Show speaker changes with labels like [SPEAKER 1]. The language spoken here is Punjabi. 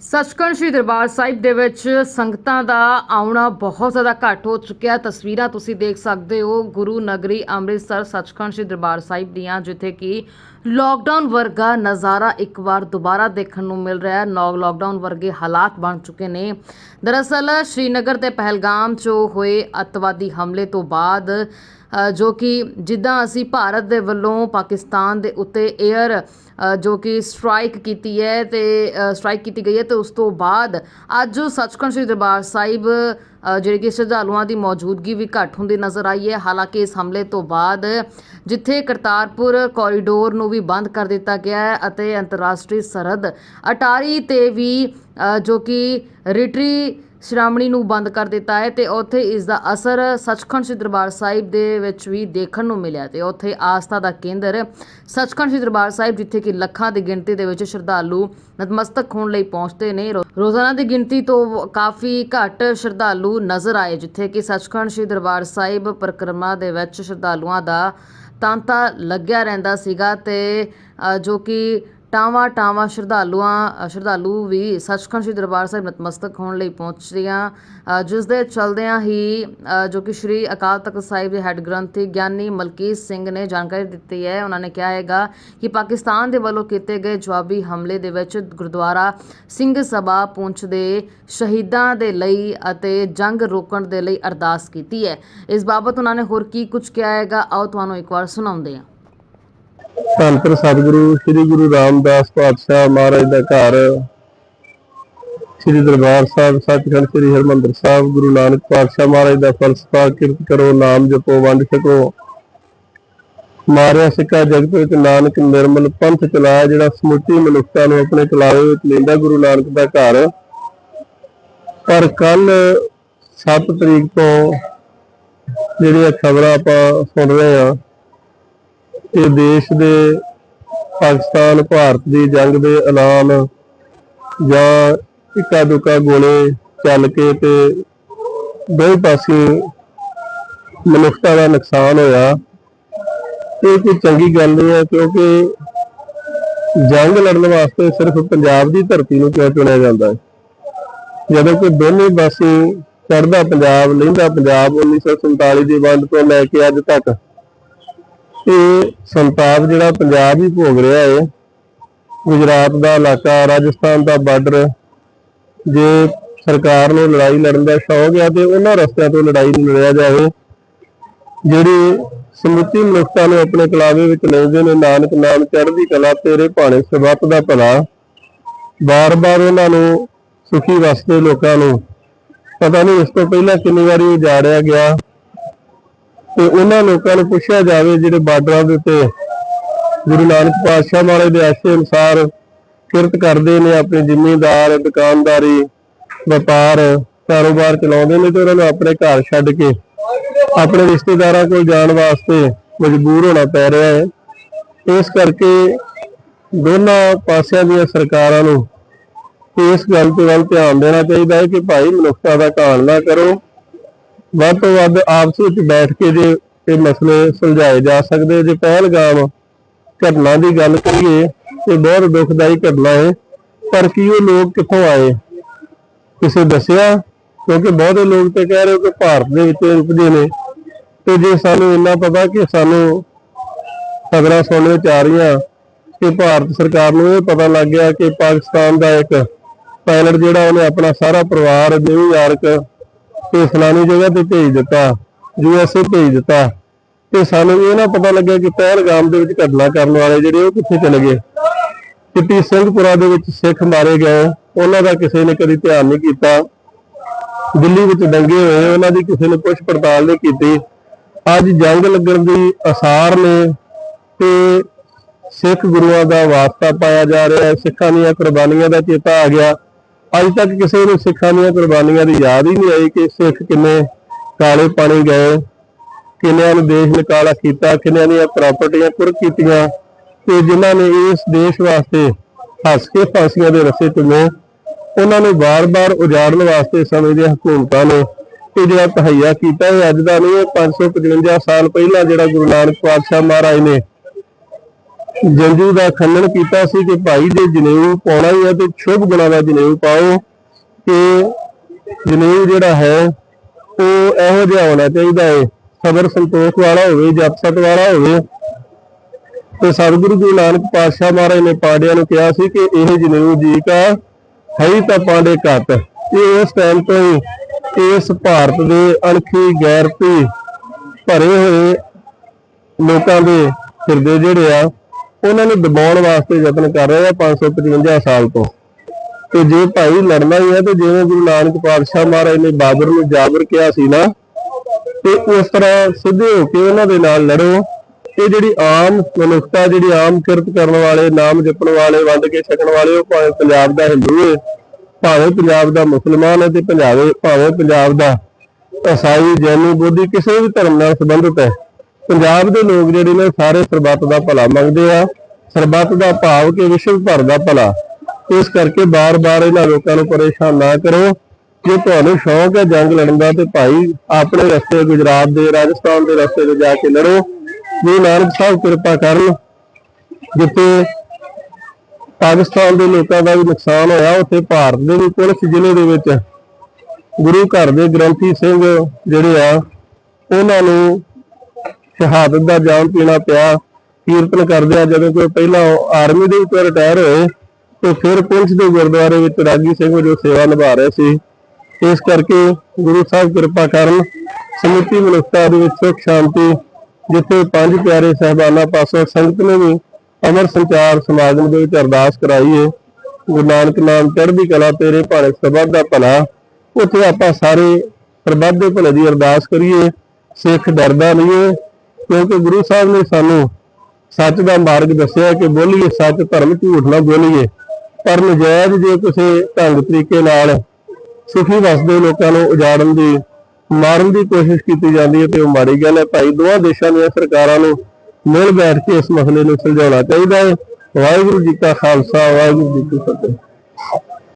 [SPEAKER 1] ਸੱਚਖੰਡ ਸ੍ਰੀ ਦਰਬਾਰ ਸਾਹਿਬ ਦੇ ਵਿੱਚ ਸੰਗਤਾਂ ਦਾ ਆਉਣਾ ਬਹੁਤ ਜ਼ਿਆਦਾ ਘੱਟ ਹੋ ਚੁੱਕਿਆ ਤਸਵੀਰਾਂ ਤੁਸੀਂ ਦੇਖ ਸਕਦੇ ਹੋ, ਗੁਰੂ ਨਗਰੀ ਅੰਮ੍ਰਿਤਸਰ ਸੱਚਖੰਡ ਸ੍ਰੀ ਦਰਬਾਰ ਸਾਹਿਬ ਦੀਆਂ, ਜਿੱਥੇ ਕਿ ਲੋਕਡਾਊਨ ਵਰਗਾ ਨਜ਼ਾਰਾ ਇੱਕ ਵਾਰ ਦੁਬਾਰਾ ਦੇਖਣ ਨੂੰ ਮਿਲ ਰਿਹਾ ਹੈ। ਨੌ ਲੋਕਡਾਊਨ ਵਰਗੇ ਹਾਲਾਤ ਬਣ ਚੁੱਕੇ ਨੇ। ਦਰਅਸਲ, ਸ਼੍ਰੀਨਗਰ ਤੇ ਪਹਿਲਗਾਮ 'ਚ ਹੋਏ ਅੱਤਵਾਦੀ ਹਮਲੇ ਤੋਂ ਬਾਅਦ ਜੋ ਕਿ ਜਿੱਦਾਂ ਅਸੀਂ ਭਾਰਤ ਦੇ ਵੱਲੋਂ ਪਾਕਿਸਤਾਨ ਦੇ ਉੱਤੇ ਏਅਰ ਜੋ ਕਿ ਸਟ੍ਰਾਈਕ ਕੀਤੀ ਹੈ ਤੇ ਸਟ੍ਰਾਈਕ ਕੀਤੀ ਗਈ ਹੈ ਤੇ ਉਸ ਤੋਂ ਬਾਅਦ ਅੱਜ ਸੱਚਖੰਡ ਸ੍ਰੀ ਦਰਬਾਰ ਸਾਹਿਬ ਜਿਹੜੇ ਕਿ ਸ਼ਰਧਾਲੂਆਂ ਦੀ ਮੌਜੂਦਗੀ ਵੀ ਘੱਟ ਹੁੰਦੀ ਨਜ਼ਰ ਆਈ ਹੈ। ਹਾਲਾਂਕਿ ਇਸ ਹਮਲੇ ਤੋਂ ਬਾਅਦ ਜਿੱਥੇ ਕਰਤਾਰਪੁਰ ਕੋਰੀਡੋਰ ਨੂੰ ਵੀ ਬੰਦ ਕਰ ਦਿੱਤਾ ਗਿਆ ਹੈ ਅਤੇ ਅੰਤਰਰਾਸ਼ਟਰੀ ਸਰਹੱਦ ਅਟਾਰੀ ਤੇ ਵੀ ਜੋ ਕਿ ਰਿਟਰੀ ਸ਼੍ਰਾਮਣੀ ਨੂੰ ਬੰਦ ਕਰ ਦਿੱਤਾ ਹੈ ਤੇ ਉੱਥੇ ਇਸ ਦਾ ਅਸਰ ਸੱਚਖੰਡ ਸ੍ਰੀ ਦਰਬਾਰ ਸਾਹਿਬ ਦੇ ਵਿੱਚ ਵੀ ਦੇਖਣ ਨੂੰ ਮਿਲਿਆ ਤੇ ਉੱਥੇ ਆਸਥਾ ਦਾ ਕੇਂਦਰ ਸੱਚਖੰਡ ਸ੍ਰੀ ਦਰਬਾਰ ਸਾਹਿਬ, ਜਿੱਥੇ ਕਿ ਲੱਖਾਂ ਦੀ ਗਿਣਤੀ ਦੇ ਵਿੱਚ ਸ਼ਰਧਾਲੂ ਨਤਮਸਤਕ ਹੋਣ ਲਈ ਪਹੁੰਚਦੇ ਨੇ। ਰੋ- ਰੋਜ਼ਾਨਾ ਦੀ ਗਿਣਤੀ ਤੋਂ ਕਾਫੀ ਘੱਟ ਸ਼ਰਧਾਲੂ ਨਜ਼ਰ ਆਏ, ਜਿੱਥੇ ਕਿ ਸੱਚਖੰਡ ਸ੍ਰੀ ਦਰਬਾਰ ਸਾਹਿਬ ਪਰਿਕਰਮਾ ਦੇ ਵਿੱਚ ਸ਼ਰਧਾਲੂਆਂ ਦਾ ਤਾਂਤਾ ਲੱਗਿਆ ਰਹਿੰਦਾ ਸੀਗਾ ਤੇ ਜੋ ਕਿ ਟਾਵਾਂ ਟਾਵਾਂ ਸ਼ਰਧਾਲੂਆਂ ਸ਼ਰਧਾਲੂ ਵੀ ਸੱਚਖੰਡ ਸ੍ਰੀ ਦਰਬਾਰ ਸਾਹਿਬ ਨਤਮਸਤਕ ਹੋਣ ਲਈ ਪਹੁੰਚਦੀਆਂ ਜਿਸ ਦੇ ਚਲਦਿਆਂ ਹੀ ਜੋ ਕਿ ਸ੍ਰੀ ਅਕਾਲ ਤਖਤ ਸਾਹਿਬ ਦੇ ਹੈੱਡ ਗ੍ਰੰਥੀ ਗਿਆਨੀ ਮਲਕੀਤ ਸਿੰਘ ਨੇ ਜਾਣਕਾਰੀ ਦਿੱਤੀ ਹੈ। ਉਹਨਾਂ ਨੇ ਕਿਹਾ ਹੈਗਾ ਕਿ ਪਾਕਿਸਤਾਨ ਦੇ ਵੱਲੋਂ ਕੀਤੇ ਗਏ ਜਵਾਬੀ ਹਮਲੇ ਦੇ ਵਿੱਚ ਗੁਰਦੁਆਰਾ ਸਿੰਘ ਸਭਾ ਪੁੰਛ ਦੇ ਸ਼ਹੀਦਾਂ ਦੇ ਲਈ ਅਤੇ ਜੰਗ ਰੋਕਣ ਦੇ ਲਈ ਅਰਦਾਸ ਕੀਤੀ ਹੈ। ਇਸ ਬਾਬਤ ਉਹਨਾਂ ਨੇ ਹੋਰ ਕੀ ਕੁਝ ਕਿਹਾ ਹੈਗਾ? ਆਓ ਤੁਹਾਨੂੰ ਇੱਕ ਵਾਰ ਸੁਣਾਉਂਦੇ ਹਾਂ।
[SPEAKER 2] ਧੰਨ ਧੰਨ ਸਤਿਗੁਰੂ, ਸ੍ਰੀ ਗੁਰੂ ਰਾਮਦਾਸ ਪਾਤਸ਼ਾਹ ਮਹਾਰਾਜ ਦਾ ਘਰ, ਸ੍ਰੀ ਦਰਬਾਰ ਸਾਹਿਬ, ਸੱਚਖੰਡ ਸ੍ਰੀ ਹਰਮੰਦਰ ਸਾਹਿਬ, ਗੁਰੂ ਨਾਨਕ ਪਾਤਸ਼ਾਹ ਮਹਾਰਾਜ ਦਾ ਫਲਸਫਾ ਕਿਰਤ ਕਰੋ, ਨਾਮ ਜਪੋ, ਵੰਡ ਛਕੋ। ਮਾਰਿਆ ਸਿੱਕਾ ਜਗਤ ਵਿੱਚ ਨਾਨਕ ਨਿਰਮਲ ਪੰਥ ਚਲਾਇਆ, ਜਿਹੜਾ ਸਮੁੱਚੀ ਮਨੁੱਖਤਾ ਨੂੰ ਆਪਣੇ ਚਲਾਵੇ ਵਿੱਚ ਲੈਂਦਾ ਗੁਰੂ ਨਾਨਕ ਦਾ ਘਰ। ਪਰ ਕੱਲ 7 ਤਰੀਕ ਤੋਂ ਜਿਹੜੀਆਂ ਖਬਰਾਂ ਆਪਾਂ ਸੁਣ ਰਹੇ ਹਾਂ ਕਿ ਦੇਸ਼ ਦੇ ਪਾਕਿਸਤਾਨ, ਭਾਰਤ ਦੀ ਜੰਗ ਦੇ ਐਲਾਨ ਜਾਂ ਇੱਕਾ ਦੁੱਕਾ ਗੋਲੇ ਚੱਲ ਕੇ ਤੇ ਦੋਵੇਂ ਪਾਸੇ ਮਨੁੱਖਤਾ ਦਾ ਨੁਕਸਾਨ ਹੋਇਆ। ਇਹ ਕੋਈ ਚੰਗੀ ਗੱਲ ਨਹੀਂ ਹੈ ਕਿਉਂਕਿ ਜੰਗ ਲੜਨ ਵਾਸਤੇ ਸਿਰਫ ਪੰਜਾਬ ਦੀ ਧਰਤੀ ਨੂੰ ਕਿਉਂ ਚੁਣਿਆ ਜਾਂਦਾ ਹੈ? ਜਦੋਂ ਕਿ ਦੋਨੇ ਪਾਸੇ ਚੜ੍ਹਦਾ ਪੰਜਾਬ, ਲਹਿੰਦਾ ਪੰਜਾਬ 1947 ਦੀ ਵੰਡ ਤੋਂ ਲੈ ਕੇ ਅੱਜ ਤੱਕ ਇਹ ਸੰਤਾਪ ਜਿਹੜਾ ਪੰਜਾਬ ਹੀ ਭੋਗ ਰਿਹਾ ਹੈ ਗੁਜਰਾਤ ਦਾ ਇਲਾਕਾ, ਰਾਜਸਥਾਨ ਦਾ ਬਾਰਡਰ, ਜੇ ਸਰਕਾਰ ਨੂੰ ਲੜਾਈ ਲੜਨ ਦਾ ਸ਼ੌਕ ਹੈ ਤੇ ਉਹਨਾਂ ਰਸਤਿਆਂ ਤੋਂ ਲੜਾਈ ਲੜਿਆ ਜਾਵੇ, ਜਿਹੜੀ ਸਮੁੱਚੀ ਮਨੁੱਖਤਾ ਨੂੰ ਆਪਣੇ ਕਲਾਵੇ ਵਿੱਚ ਲੈਂਦੇ ਨੇ, ਨਾਨਕ ਨਾਮ ਚੜ੍ਹਦੀ ਕਲਾ, ਤੇਰੇ ਭਾਣੇ ਸਬੱਤ ਦਾ ਭਲਾ, ਬਾਰ-ਬਾਰ ਉਹਨਾਂ ਨੂੰ ਸੁਖੀ ਵਸਦੇ ਲੋਕਾਂ ਨੂੰ, ਪਤਾ ਨਹੀਂ ਇਸ ਤੋਂ ਪਹਿਲਾਂ ਕਿੰਨੀ ਵਾਰੀ ਉਜਾੜਿਆ ਗਿਆ। ਤੇ ਉਹਨਾਂ ਲੋਕਾਂ ਨੂੰ ਪੁੱਛਿਆ ਜਾਵੇ ਜਿਹੜੇ ਬਾਰਡਰਾਂ ਦੇ ਉੱਤੇ ਗੁਰੂ ਨਾਨਕ ਪਾਤਸ਼ਾਹ ਮਹਾਰਾਜ ਦੇ ਆਸ਼ੇ ਅਨੁਸਾਰ ਕਿਰਤ ਕਰਦੇ ਨੇ, ਆਪਣੇ ਜ਼ਿਮੀਂਦਾਰ, ਦੁਕਾਨਦਾਰੀ, ਵਪਾਰ, ਕਾਰੋਬਾਰ ਚਲਾਉਂਦੇ ਨੇ ਤੇ ਉਹਨਾਂ ਨੂੰ ਆਪਣੇ ਘਰ ਛੱਡ ਕੇ ਆਪਣੇ ਰਿਸ਼ਤੇਦਾਰਾਂ ਕੋਲ ਜਾਣ ਵਾਸਤੇ ਮਜਬੂਰ ਹੋਣਾ ਪੈ ਰਿਹਾ ਹੈ। ਇਸ ਕਰਕੇ ਦੋਨਾਂ ਪਾਸਿਆਂ ਦੀਆਂ ਸਰਕਾਰਾਂ ਨੂੰ ਇਸ ਗੱਲ ਤੇ ਵੱਲ ਧਿਆਨ ਦੇਣਾ ਚਾਹੀਦਾ ਹੈ ਕਿ ਭਾਈ ਮਨੁੱਖਤਾ ਦਾ ਘਾਣ ਨਾ ਕਰੋ। ਵੱਧ ਤੋਂ ਵੱਧ ਆਪਸ ਵਿੱਚ ਬੈਠ ਕੇ ਜੇ ਇਹ ਮਸਲੇ ਸੁਲਝਾਏ ਜਾ ਸਕਦੇ, ਜੇ ਪਹਿਲਗਾਮ ਘਟਨਾ ਦੀ ਗੱਲ ਕਰੀਏ, ਇਹ ਬਹੁਤ ਦੁਖਦਾਈ ਘਟਨਾ ਹੈ। ਪਰ ਕੀ ਉਹ ਲੋਕ ਕਿੱਥੋਂ ਆਏ? ਕਿਸੇ ਦੱਸਿਆ, ਕਿਉਂਕਿ ਬਹੁਤੇ ਲੋਕ ਤੇ ਕਹਿ ਰਹੇ ਕਿ ਭਾਰਤ ਦੇ ਵਿੱਚ ਰੁਕਦੇ ਨੇ। ਤੇ ਜੇ ਸਾਨੂੰ ਇੰਨਾ ਪਤਾ ਕਿ ਸਾਨੂੰ ਖਬਰਾਂ ਸੁਣਨ ਵਿੱਚ ਆ ਰਹੀਆਂ ਕਿ ਭਾਰਤ ਸਰਕਾਰ ਨੂੰ ਇਹ ਪਤਾ ਲੱਗ ਗਿਆ ਕਿ ਪਾਕਿਸਤਾਨ ਦਾ ਇੱਕ ਪਾਇਲਟ ਜਿਹੜਾ ਉਹਨੇ ਆਪਣਾ ਸਾਰਾ ਪਰਿਵਾਰ ਨਿਊਯਾਰਕ ਤੇ ਫਲਾਣੀ ਜਗ੍ਹਾ ਤੇ ਭੇਜ ਦਿੱਤਾ ਯੂਐਸਏ ਭੇਜ ਦਿੱਤਾ। ਤੇ ਸਾਨੂੰ ਇਹ ਨਾ ਪਤਾ ਲੱਗਿਆ ਕਿ ਪਹਿਲਗਾਮ ਦੇ ਵਿੱਚ ਘਟਨਾ ਕਰਨ ਵਾਲੇ ਜਿਹੜੇ ਉਹ ਕਿੱਥੇ ਚਲੇ ਗਏ। ਕਿੱਟੀ ਸਿੰਘਪੁਰਾ ਦੇ ਵਿੱਚ ਸਿੱਖ ਮਾਰੇ ਗਏ, ਉਹਨਾਂ ਦਾ ਕਿਸੇ ਨੇ ਕਦੀ ਧਿਆਨ ਨਹੀਂ ਕੀਤਾ। ਦਿੱਲੀ ਵਿੱਚ ਦੰਗੇ ਹੋਏ, ਉਹਨਾਂ ਦੀ ਕਿਸੇ ਨੇ ਪੁੱਛ ਪੜਤਾਲ ਨਹੀਂ ਕੀਤੀ। ਅੱਜ ਜੰਗ ਲੱਗਣ ਦੀ ਅਸਾਰ ਨੇ ਤੇ ਸਿੱਖ ਗੁਰੂਆਂ ਦਾ ਵਾਸਤਾ ਪਾਇਆ ਜਾ ਰਿਹਾ ਹੈ, ਸਿੱਖਾਂ ਦੀਆਂ ਕੁਰਬਾਨੀਆਂ ਦਾ ਚੇਤਾ ਆ ਗਿਆ। ਅੱਜ ਤੱਕ ਕਿਸੇ ਨੂੰ ਸਿੱਖਾਂ ਦੀਆਂ ਕੁਰਬਾਨੀਆਂ ਦੀ ਯਾਦ ਹੀ ਨਹੀਂ ਆਈ ਕਿ ਸਿੱਖ ਕਿੰਨੇ ਕਾਲੇ ਪਾਣੀ ਗਏ, ਕਿੰਨਿਆਂ ਨੂੰ ਦੇਸ਼ ਨਿਕਾਲਾ ਕੀਤਾ, ਕਿੰਨਿਆਂ ਦੀਆਂ ਪ੍ਰਾਪਰਟੀਆਂ ਕੁਰ ਕੀਤੀਆਂ ਤੇ ਜਿਨ੍ਹਾਂ ਨੇ ਇਸ ਦੇਸ਼ ਵਾਸਤੇ ਹੱਸ ਕੇ ਫਾਂਸੀਆਂ ਦੇ ਰਸੇ ਚੁੰਮੇ, ਉਹਨਾਂ ਨੂੰ ਬਾਰ-ਬਾਰ ਉਜਾੜਨ ਵਾਸਤੇ ਸਮੇਂ ਦੀਆਂ ਹਕੂਮਤਾਂ ਨੇ ਇਹ ਜਿਹੜਾ ਤਹਈਆ ਕੀਤਾ ਇਹ ਅੱਜ ਦਾ ਨਹੀਂ, ਇਹ 555 ਸਾਲ ਪਹਿਲਾਂ ਜਿਹੜਾ ਗੁਰੂ ਨਾਨਕ ਪਾਤਸ਼ਾਹ ਮਹਾਰਾਜ ਨੇ ਜੰਜੂ ਦਾ ਖੰਡਨ ਕੀਤਾ ਸੀ ਕਿ ਭਾਈ ਜੇ ਜਨੇਊ ਪਾਉਣਾ ਹੀ ਹੈ ਤੇ ਸ਼ੁਭ ਗੁਣਾ ਦਾ ਜਨੇਊ ਪਾਓ ਕਿ ਜਨੇਊ ਜਿਹੜਾ ਹੈ ਉਹ ਇਹੋ ਜਿਹਾ ਹੋਣਾ ਚਾਹੀਦਾ ਹੈ ਸਬਰ ਸੰਤੋਖ ਵਾਲਾ ਹੋਵੇ, ਜਪ ਵਾਲਾ ਹੋਵੇ। ਤੇ ਸਤਿਗੁਰੂ ਗੁਰੂ ਨਾਨਕ ਪਾਤਸ਼ਾਹ ਮਹਾਰਾਜ ਨੇ ਪਾਂਡਿਆਂ ਨੂੰ ਕਿਹਾ ਸੀ ਕਿ ਇਹ ਜਨੇਊ ਜੀ ਕਾ ਹੈ ਤਾਂ ਪਾਂਡੇ ਘੱਟ। ਇਹ ਉਸ ਟਾਈਮ ਤੋਂ ਹੀ ਇਸ ਭਾਰਤ ਦੇ ਅਣਖੀ ਗੈਰਤੀ ਭਰੇ ਹੋਏ ਲੋਕਾਂ ਦੇ ਹਿਰਦੇ ਜਿਹੜੇ ਆ ਉਹਨਾਂ ਨੂੰ ਦਬਾਉਣ ਵਾਸਤੇ ਯਤਨ ਕਰ ਰਹੇ ਆ 555 ਸਾਲ ਤੋਂ। ਤੇ ਜੇ ਭਾਈ ਲੜਨਾ ਹੀ ਹੈ ਤੇ ਜਿਵੇਂ ਗੁਰੂ ਨਾਨਕ ਪਾਤਸ਼ਾਹ ਮਹਾਰਾਜ ਨੇ ਬਾਬਰ ਨੂੰ ਜਾਬਰ ਕਿਹਾ ਸੀ ਨਾ, ਤੇ ਉਸ ਤਰ੍ਹਾਂ ਸਿੱਧੇ ਹੋ ਕੇ ਉਹਨਾਂ ਦੇ ਨਾਲ ਲੜੋ। ਇਹ ਜਿਹੜੀ ਆਮ ਮਨੁੱਖਤਾ, ਜਿਹੜੀ ਆਮ ਕਿਰਤ ਕਰਨ ਵਾਲੇ, ਨਾਮ ਜਪਣ ਵਾਲੇ, ਵੰਡ ਕੇ ਛਕਣ ਵਾਲੇ, ਉਹ ਭਾਵੇਂ ਪੰਜਾਬ ਦਾ ਹਿੰਦੂ ਹੈ ਭਾਵੇਂ ਪੰਜਾਬ ਦਾ ਮੁਸਲਮਾਨ ਹੈ ਤੇ ਪੰਜਾਬੇ ਭਾਵੇਂ ਪੰਜਾਬ ਦਾ ਈਸਾਈ ਜੈਨੀ, ਬੋਧੀ, ਕਿਸੇ ਵੀ ਧਰਮ ਨਾਲ ਸੰਬੰਧਿਤ ਹੈ। ਪੰਜਾਬ ਦੇ ਲੋਕ ਜਿਹੜੇ ਨੇ ਸਾਰੇ ਸਰਬੱਤ ਦਾ ਭਲਾ ਮੰਗਦੇ ਆ, ਸਰਬੱਤ ਦਾ ਭਾਵ ਕਿ ਵਿਸ਼ਵ ਭਰ ਦਾ ਭਲਾ। ਇਸ ਕਰਕੇ ਬਾਰ-ਬਾਰ ਇਹਨਾਂ ਲੋਕਾਂ ਨੂੰ ਪਰੇਸ਼ਾਨ ਨਾ ਕਰੋ। ਜੇ ਤੁਹਾਨੂੰ ਸ਼ੌਂਕ ਹੈ ਜੰਗ ਲੜਨ ਦਾ ਤੇ ਭਾਈ ਆਪਣੇ ਰਸਤੇ ਗੁਜਰਾਤ ਦੇ, ਰਾਜਸਥਾਨ ਦੇ ਰਸਤੇ ਤੇ ਜਾ ਕੇ ਲੜੋ। ਗੁਰੂ ਨਾਨਕ ਸਾਹਿਬ ਕਿਰਪਾ ਕਰਨ, ਜਿੱਥੇ ਪਾਕਿਸਤਾਨ ਦੇ ਲੋਕਾਂ ਦਾ ਵੀ ਨੁਕਸਾਨ ਹੋਇਆ, ਉੱਥੇ ਭਾਰਤ ਦੇ ਵੀ ਪੁਲਿਸ ਜ਼ਿਲ੍ਹੇ ਦੇ ਵਿੱਚ ਗੁਰੂ ਘਰ ਦੇ ਗ੍ਰੰਥੀ ਸਿੰਘ ਜਿਹੜੇ ਆ, ਉਹਨਾਂ ਨੂੰ ਸ਼ਹਾਦਤ ਦਾ ਜਾਮ ਪੀਣਾ ਪਿਆ। ਕੀਰਤਨ ਕਰਦਿਆਂ ਜਦੋਂ ਕੋਈ ਪਹਿਲਾਂ ਆਰਮੀ ਦੇ ਵਿੱਚੋਂ ਰਿਟਾਇਰ ਹੋਏ, ਤੇ ਫਿਰ ਪੁਲਿਸ ਦੇ ਗੁਰਦੁਆਰੇ ਵਿੱਚ ਰਾਗੀ ਸਿੰਘ ਵਜੋਂ ਸੇਵਾ ਨਿਭਾ ਰਹੇ ਸੀ। ਇਸ ਕਰਕੇ ਗੁਰੂ ਸਾਹਿਬ ਕਿਰਪਾ ਕਰਨ ਸਮੁੱਚੀ ਮਨੁੱਖਤਾ ਦੇ ਵਿੱਚ ਸੁਖ, ਸ਼ਾਂਤੀ, ਜਿੱਥੇ ਪੰਜ ਪਿਆਰੇ ਸਹਿਬਾਨਾਂ ਪਾਸੋਂ ਸੰਗਤ ਨੇ ਵੀ ਅਮਰ ਸੰਚਾਰ ਸਮਾਗਮ ਦੇ ਵਿੱਚ ਅਰਦਾਸ ਕਰਾਈ ਹੈ ਗੁਰੂ ਨਾਨਕ ਨਾਮ ਚੜ੍ਹਦੀ ਕਲਾ ਤੇਰੇ ਭਾਣੇ ਸਰਬੱਤ ਦਾ ਭਲਾ। ਉੱਥੇ ਆਪਾਂ ਸਾਰੇ ਸਰਬੱਤ ਦੇ ਭਲੇ ਦੀ ਅਰਦਾਸ ਕਰੀਏ। ਸਿੱਖ ਡਰਦਾ ਨਹੀਂ ਹੈ ਕਿਉਂਕਿ ਗੁਰੂ ਸਾਹਿਬ ਨੇ ਸਾਨੂੰ ਸੱਚ ਦਾ ਮਾਰਗ ਦੱਸਿਆ ਕਿ ਬੋਲੀਏ ਸੱਚ, ਧਰਮ ਝੂਠ ਨਾ ਬੋਲੀਏ। ਪਰ ਨਜਾਇਜ਼ ਜੇ ਕਿਸੇ ਢੰਗ ਤਰੀਕੇ ਨਾਲ ਸੁਖੀ ਵਸਦੇ ਲੋਕਾਂ ਨੂੰ ਉਜਾੜਨ ਦੀ, ਮਾਰਨ ਦੀ ਕੋਸ਼ਿਸ਼ ਕੀਤੀ ਜਾਂਦੀ ਹੈ ਤੇ ਉਹ ਮਾੜੀ ਗੱਲ ਹੈ। ਭਾਈ, ਦੋਹਾਂ ਦੇਸ਼ਾਂ ਦੀਆਂ ਸਰਕਾਰਾਂ ਨੂੰ ਮਿਲ ਬੈਠ ਕੇ ਇਸ ਮਸਲੇ ਨੂੰ ਸੁਲਝਾਉਣਾ ਚਾਹੀਦਾ ਹੈ। ਵਾਹਿਗੁਰੂ ਜੀ ਕਾ ਖਾਲਸਾ, ਵਾਹਿਗੁਰੂ ਜੀ ਕੀ ਫਤਿਹ।